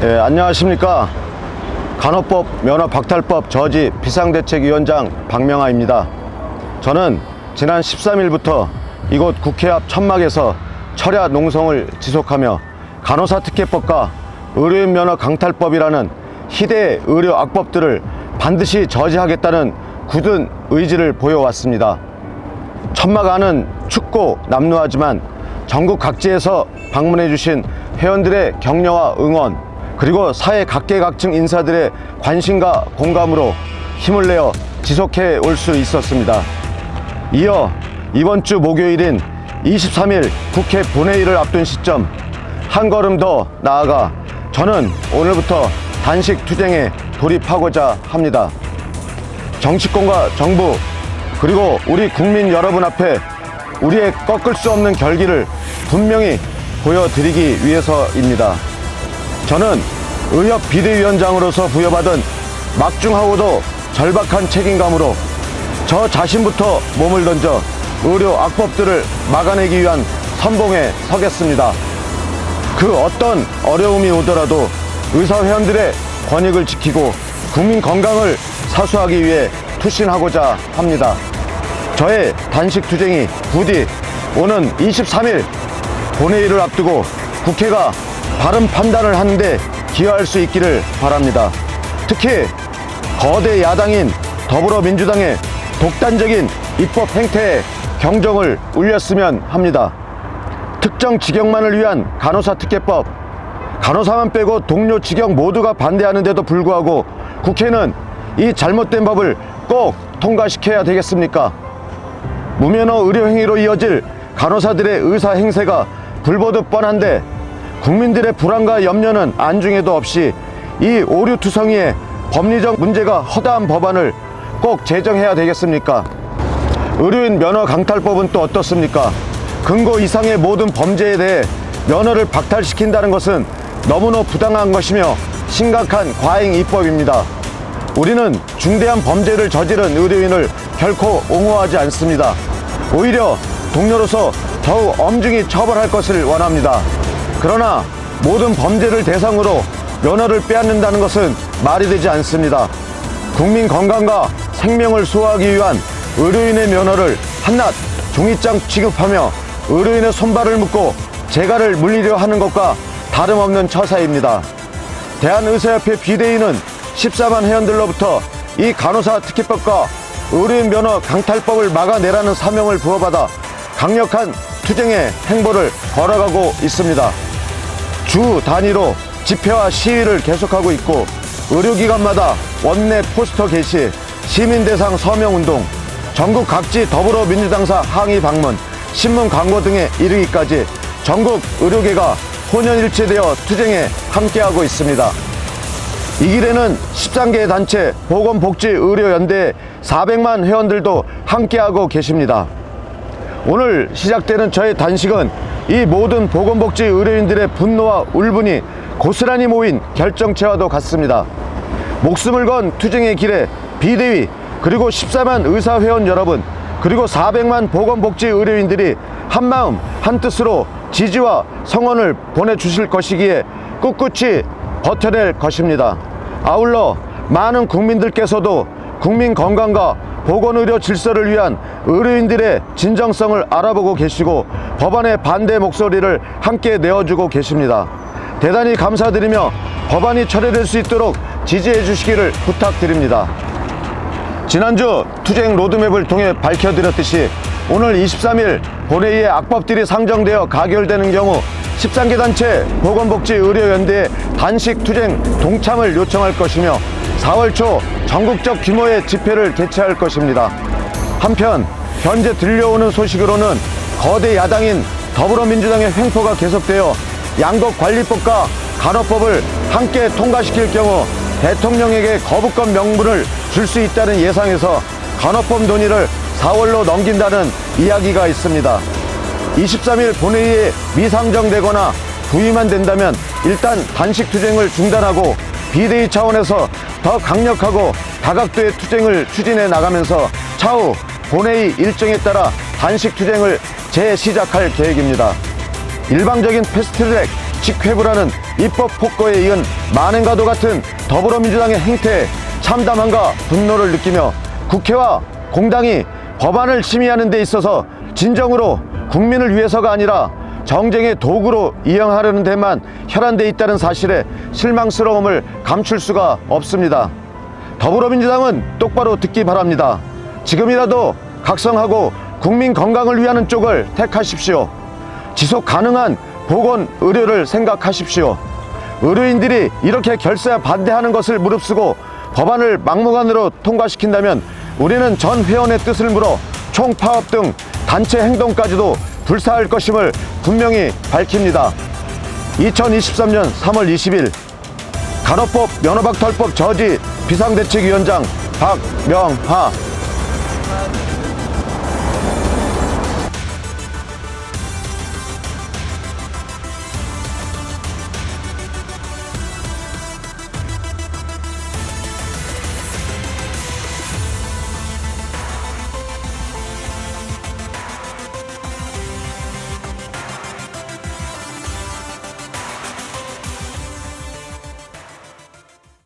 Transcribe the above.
예, 안녕하십니까. 간호법 면허 박탈법 저지 비상대책위원장 박명아입니다. 저는 지난 13일부터 이곳 국회 앞 천막에서 철야 농성을 지속하며 간호사 특혜법과 의료인 면허 강탈법이라는 희대의 의료 악법들을 반드시 저지하겠다는 굳은 의지를 보여왔습니다. 천막 안은 춥고 남루하지만 전국 각지에서 방문해 주신 회원들의 격려와 응원 그리고 사회 각계각층 인사들의 관심과 공감으로 힘을 내어 지속해 올 수 있었습니다. 이어 이번 주 목요일인 23일 국회 본회의를 앞둔 시점 한 걸음 더 나아가 저는 오늘부터 단식 투쟁에 돌입하고자 합니다. 정치권과 정부 그리고 우리 국민 여러분 앞에 우리의 꺾을 수 없는 결기를 분명히 보여드리기 위해서입니다. 저는 의협 비대위원장으로서 부여받은 막중하고도 절박한 책임감으로 저 자신부터 몸을 던져 의료 악법들을 막아내기 위한 선봉에 서겠습니다. 그 어떤 어려움이 오더라도 의사회원들의 권익을 지키고 국민 건강을 사수하기 위해 투신하고자 합니다. 저의 단식 투쟁이 부디 오는 23일 본회의를 앞두고 국회가 바른 판단을 하는데 기여할 수 있기를 바랍니다. 특히 거대 야당인 더불어민주당의 독단적인 입법 행태에 경종을 울렸으면 합니다. 특정 직역만을 위한 간호사 특혜법, 간호사만 빼고 동료 직역 모두가 반대하는데도 불구하고 국회는 이 잘못된 법을 꼭 통과시켜야 되겠습니까? 무면허 의료 행위로 이어질 간호사들의 의사 행세가 불보듯 뻔한데 국민들의 불안과 염려는 안중에도 없이 이 오류투성이의 법리적 문제가 허다한 법안을 꼭 제정해야 되겠습니까? 의료인 면허 강탈법은 또 어떻습니까? 근거 이상의 모든 범죄에 대해 면허를 박탈시킨다는 것은 너무나 부당한 것이며 심각한 과잉 입법입니다. 우리는 중대한 범죄를 저지른 의료인을 결코 옹호하지 않습니다. 오히려 동료로서 더욱 엄중히 처벌할 것을 원합니다. 그러나 모든 범죄를 대상으로 면허를 빼앗는다는 것은 말이 되지 않습니다. 국민 건강과 생명을 수호하기 위한 의료인의 면허를 한낱 종이장 취급하며 의료인의 손발을 묶고 재갈을 물리려 하는 것과 다름없는 처사입니다. 대한의사협회 비대위는 14만 회원들로부터 이 간호사 특혜법과 의료인 면허 강탈법을 막아내라는 사명을 부어받아 강력한 투쟁의 행보를 걸어가고 있습니다. 주 단위로 집회와 시위를 계속하고 있고 의료기관마다 원내 포스터 게시, 시민 대상 서명 운동, 전국 각지 더불어민주당사 항의 방문, 신문 광고 등에 이르기까지 전국 의료계가 혼연일체되어 투쟁에 함께하고 있습니다. 이 길에는 13개 단체 보건복지의료연대 400만 회원들도 함께하고 계십니다. 오늘 시작되는 저의 단식은 이 모든 보건복지 의료인들의 분노와 울분이 고스란히 모인 결정체와도 같습니다. 목숨을 건 투쟁의 길에 비대위 그리고 14만 의사회원 여러분 그리고 400만 보건복지 의료인들이 한마음 한뜻으로 지지와 성원을 보내주실 것이기에 꿋꿋이 버텨낼 것입니다. 아울러 많은 국민들께서도 국민 건강과 보건의료 질서를 위한 의료인들의 진정성을 알아보고 계시고 법안의 반대 목소리를 함께 내어주고 계십니다. 대단히 감사드리며 법안이 철회될 수 있도록 지지해 주시기를 부탁드립니다. 지난주 투쟁 로드맵을 통해 밝혀드렸듯이 오늘 23일 본회의에 악법들이 상정되어 가결되는 경우 13개 단체 보건복지의료연대에 단식 투쟁 동참을 요청할 것이며 4월 초 전국적 규모의 집회를 개최할 것입니다. 한편 현재 들려오는 소식으로는 거대 야당인 더불어민주당의 횡포가 계속되어 양곡관리법과 간호법을 함께 통과시킬 경우 대통령에게 거부권 명분을 줄 수 있다는 예상에서 간호법 논의를 4월로 넘긴다는 이야기가 있습니다. 23일 본회의에 미상정되거나 부의만 된다면 일단 단식 투쟁을 중단하고 비대위 차원에서 더 강력하고 다각도의 투쟁을 추진해 나가면서 차후 본회의 일정에 따라 단식 투쟁을 재시작할 계획입니다. 일방적인 패스트트랙 직회부라는 입법 폭거에 이은 만행과도 같은 더불어민주당의 행태에 참담함과 분노를 느끼며 국회와 공당이 법안을 심의하는 데 있어서 진정으로 국민을 위해서가 아니라 정쟁의 도구로 이용하려는 데만 혈안돼 있다는 사실에 실망스러움을 감출 수가 없습니다. 더불어민주당은 똑바로 듣기 바랍니다. 지금이라도 각성하고 국민 건강을 위하는 쪽을 택하십시오. 지속 가능한 보건 의료를 생각하십시오. 의료인들이 이렇게 결사에 반대하는 것을 무릅쓰고 법안을 막무가내로 통과시킨다면 우리는 전 회원의 뜻을 물어 총파업 등 단체 행동까지도 불사할 것임을 분명히 밝힙니다. 2023년 3월 20일 간호법 면허박탈법 저지 비상대책위원장 박명하